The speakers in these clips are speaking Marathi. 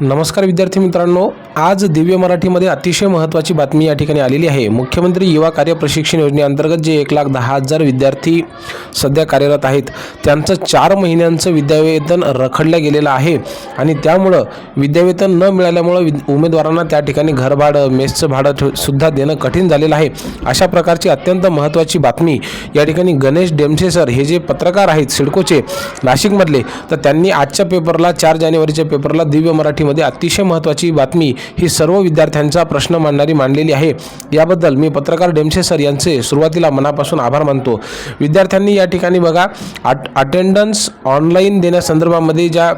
नमस्कार विद्यार्थी मित्रांनो आज दिव्य मराठीमध्ये अतिशय महत्त्वाची बातमी या ठिकाणी आलेली आहे. मुख्यमंत्री युवा कार्य प्रशिक्षण योजनेअंतर्गत जे एक लाख दहा हजार विद्यार्थी सध्या कार्यरत आहेत त्यांचं चार महिन्यांचं विद्यावेतन रखडलं गेलेलं आहे आणि त्यामुळं विद्यावेतन न मिळाल्यामुळं विद उमेदवारांना त्या ठिकाणी घरभाडं मेसचं भाडं सुद्धा देणं कठीण झालेलं आहे. अशा प्रकारची अत्यंत महत्त्वाची बातमी या ठिकाणी गणेश डेमसे सर हे जे पत्रकार आहेत सिडकोचे नाशिकमधले तर त्यांनी आजच्या पेपरला चार जानेवारीच्या पेपरला दिव्य मराठी मराठीमध्ये अतिशय महत्त्वाची बातमी ही सर्व विद्यार्थ्यांचा प्रश्न मांडणारी मांडलेली आहे. याबद्दल मी पत्रकार डेमसे सर यांचे सुरुवातीला मनापासून आभार मानतो. विद्यार्थ्यांनी या ठिकाणी बघा अट अटेंडन्स ऑनलाईन देण्यासंदर्भामध्ये ज्या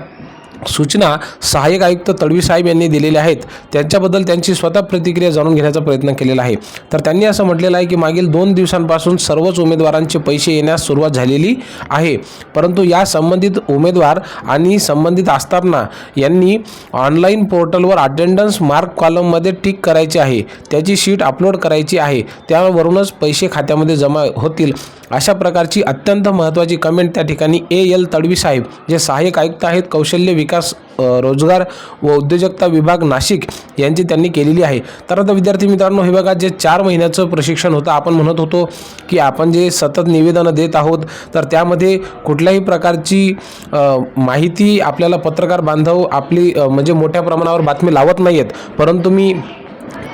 सूचना सहाय्यक आयुक्त तडवी साहेब यांनी दिलेल्या आहेत. त्यांच्याबद्दल त्यांची स्वतः प्रतिक्रिया जाणून घेण्याचा प्रयत्न केलेला आहे. तर त्यांनी असं म्हटलेलं आहे की मागील दोन दिवसांपासून सर्वच उमेदवारांचे पैसे येण्यास सुरुवात झालेली आहे. परंतु या संबंधित उमेदवार आणि संबंधित आस्थापना यांनी ऑनलाईन पोर्टलवर अटेंडन्स मार्क कॉलममध्ये टिक करायचे आहे. त्याची शीट अपलोड करायची आहे. त्यावरूनच पैसे खात्यामध्ये जमा होतील. अशा प्रकारची अत्यंत महत्त्वाची कमेंट त्या ठिकाणी ए एल तडवी साहेब जे सहाय्यक आयुक्त आहेत कौशल्य विकास रोजगार व उद्योजकता विभाग नाशिक यांची त्यांनी केलेली आहे. तर आता विद्यार्थी मित्रांनो हे बघा जे चार महिन्याचं प्रशिक्षण होतं आपण म्हणत होतो की आपण जे सतत निवेदनं देत आहोत तर त्यामध्ये कुठल्याही प्रकारची माहिती आपल्याला पत्रकार बांधव आपली म्हणजे मोठ्या प्रमाणावर बातमी लावत नाही आहेत परंतु मी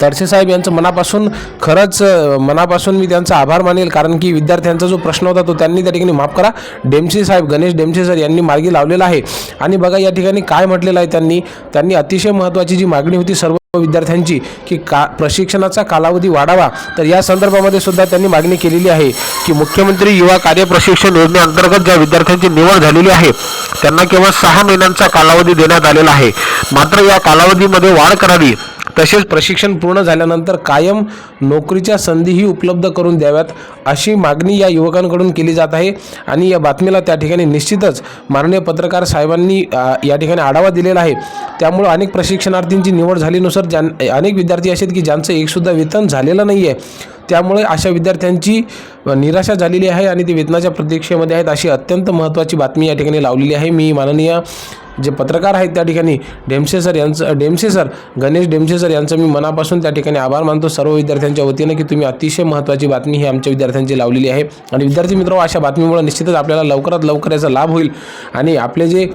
तरसे साहेब यांचं मनापासून खरंच मनापासून मी त्यांचा आभार मानेल. कारण की विद्यार्थ्यांचा जो प्रश्न होता तो त्यांनी त्या ठिकाणी माफ करा. डेमसे साहेब गणेश डेमसे सर यांनी मार्गी लावलेला आहे. आणि बघा या ठिकाणी काय म्हटलेलं आहे त्यांनी. त्यांनी अतिशय महत्त्वाची जी मागणी होती सर्व विद्यार्थ्यांची की का प्रशिक्षणाचा कालावधी वाढावा. तर या संदर्भामध्ये सुद्धा त्यांनी मागणी केलेली आहे की मुख्यमंत्री युवा कार्य प्रशिक्षण योजनेअंतर्गत ज्या विद्यार्थ्यांची निवड झालेली आहे त्यांना केवळ सहा महिन्यांचा कालावधी देण्यात आलेला आहे. मात्र या कालावधीमध्ये वाढ करावी तसेच प्रशिक्षण पूर्ण झाल्यानंतर कायम नोकरीच्या संधीही उपलब्ध करून द्याव्यात अशी मागणी या युवकांकडून केली जात आहे. आणि या बातमीला त्या ठिकाणी निश्चितच माननीय पत्रकार साहेबांनी या ठिकाणी आढावा दिलेला आहे. त्यामुळं अनेक प्रशिक्षणार्थींची निवड झालीनुसार ज्यां अनेक विद्यार्थी असे आहेत की ज्यांचं एकसुद्धा वेतन झालेलं नाही आहे. त्यामुळे अशा विद्यार्थ्यांची निराशा झालेली आहे आणि ते वेतनाच्या प्रतीक्षेमध्ये आहेत अशी अत्यंत महत्त्वाची बातमी या ठिकाणी लावलेली आहे. मी माननीय जे पत्रकार आहेत त्या ठिकाणी डेमसे सर यांचं डेमसे सर गणेश डेमसे सर यांचं मी मनापासून त्या ठिकाणी आभार मानतो. सर्व विद्यार्थ्यांच्या वतीनं की तुम्ही अतिशय महत्त्वाची बातमी ही आमच्या विद्यार्थ्यांची लावलेली आहे. आणि विद्यार्थी मित्र अशा बातमीमुळे निश्चितच आपल्याला लवकरात लवकर याचा लाभ होईल. आणि आपले जे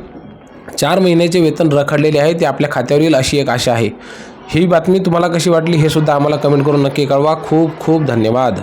चार महिन्याचे वेतन रखडलेले आहे ते आपल्या खात्यावर येईल अशी एक आशा आहे. ही बातमी तुम्हाला कशी वाटली हे सुद्धा आम्हाला कमेंट करून नक्की कळवा. खूप खूप धन्यवाद.